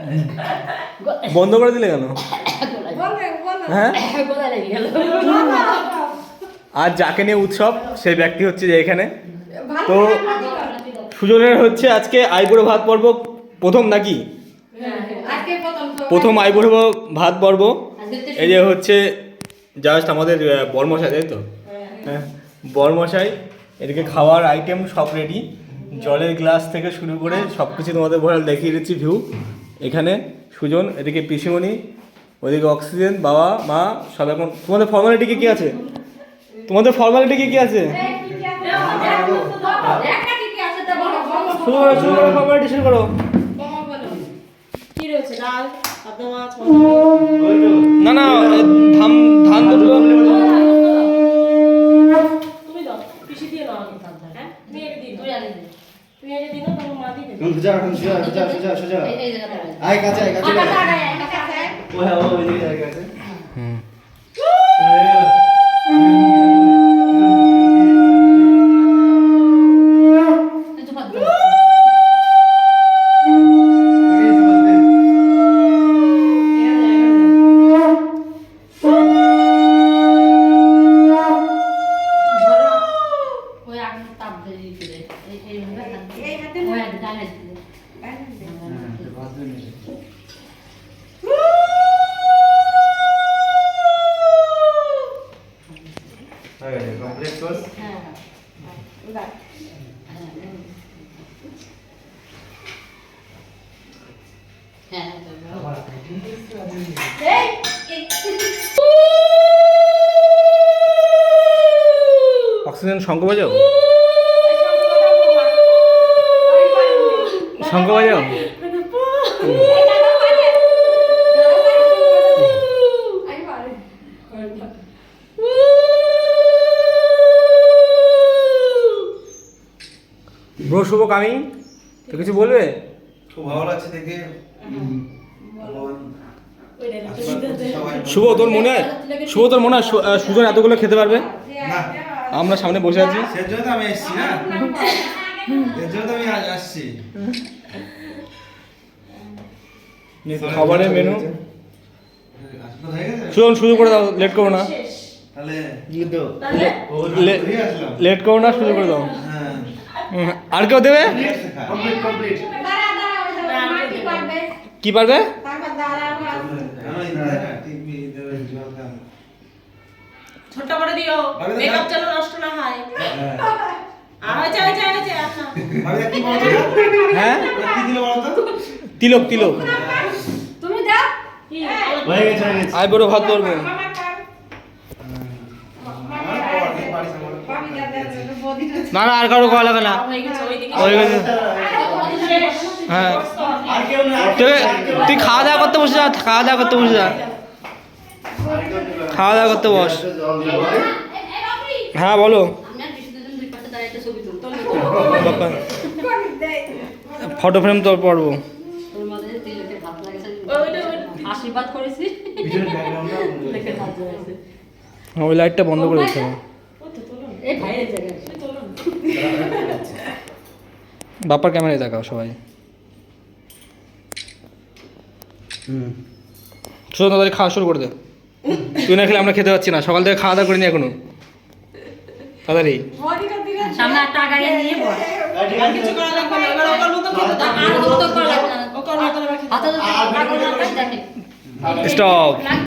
বন্ধ করে দিলে কেন? হ্যাঁ? আর যাকে নিয়ে উৎসব, সেই ব্যক্তি হচ্ছে যে এখানে। তো সুজনের হচ্ছে আজকে আইবুড়ো ভাত পর্ব প্রথম নাকি? প্রথম আইবুড়ো ভাত পর্ব। এই যে হচ্ছে জাস্ট আমাদের বরমশাই, তাই তো? হ্যাঁ বরমশাই, এদিকে খাওয়ার আইটেম সব রেডি জলের গ্লাস থেকে শুরু করে সব কিছু তোমাদের ভরাল দেখিয়ে দিচ্ছি ভিউ এখানে সুজন, এদিকে পিসিমণি, ওদিকে অক্সিজেন, বাবা, মা, সব এখন। তোমাদের ফর্মালিটি কি আছে? তোমাদের ফর্মালিটি কি আছে? শুরু করো শুরু করো না না ধান ধান দুটো তুমি দাও, পিসি দিয়ে নাও আগে থাক হ্যাঁ? তুমি দিই তুই আগে আয় কাছে আয় কাছে। ও হ্যাঁ ও ওইদিকে আয় কাছে। এই এইভাবে হাত দিয়ে। এই হাতে ওই হাতে, শঙ্খ বাজাও ব্রো শুভ কামিং। তো কিছু বলবে? খুব ভালো লাগছে দেখে। শুভ তোর মনে হয় শুভ তোর মনে হয় সুজন এতগুলো খেতে পারবে? না। আমরা সামনে বসে আছি। সের জন্য তো আমি এসেছি না? এর জন্য তো আমি আসছি। খাবারের মেনু হয়ে শুরু করে দাও লেট করো না। লেট করো না শুরু করে দাও। হ্যাঁ। আর কেউ দেবে? কি পারবে? আমি না টিভি দেবে জল খান ছোট্ট করে দিও। মেকআপ যেন নষ্ট না হয়। হ্যাঁ। আর হয়েছে হয়েছে হয়েছে আচ্ছা ভাবি কি বলছো হ্যাঁ কি দিল বলো তো তিলক তিলক তুমি দাও কি হয়ে গেছে হয়ে গেছে। আই বড় ভাত ধরবো। না না আর কারও খাওয়া লাগে না। হয়ে গেছে। হয়ে। গেছে আর কেউ না তুই তুই খাওয়া দাওয়া করতে বসে যা খাওয়া দাওয়া করতে বসে যা। খাওয়া দাওয়া করতে বস। হ্যাঁ বলো। ফটো ফ্রেম বিশু দুজন আশীর্বাদ করেছি। ওই লাইটটা বন্ধ করে দিতে হবে। বাপ্পার ক্যামেরায় দেখাও সবাই। হুম। শুধু তাড়াতাড়ি খাওয়া শুরু করে দে। তুই না খেলে আমরা খেতে পাচ্ছি না। সকাল থেকে খাওয়া দাওয়া করিনি এখনও। তাড়াতাড়ি। সামনে একটা আগাড়িয়ে নিয়ে বল আর কিছু করা লাগবে না এবার ওকার মতো খেতে দাও আর তো করা লাগবে না ওকার মতো এবার খেতে দাও। হাতে তো দেখে স্টপ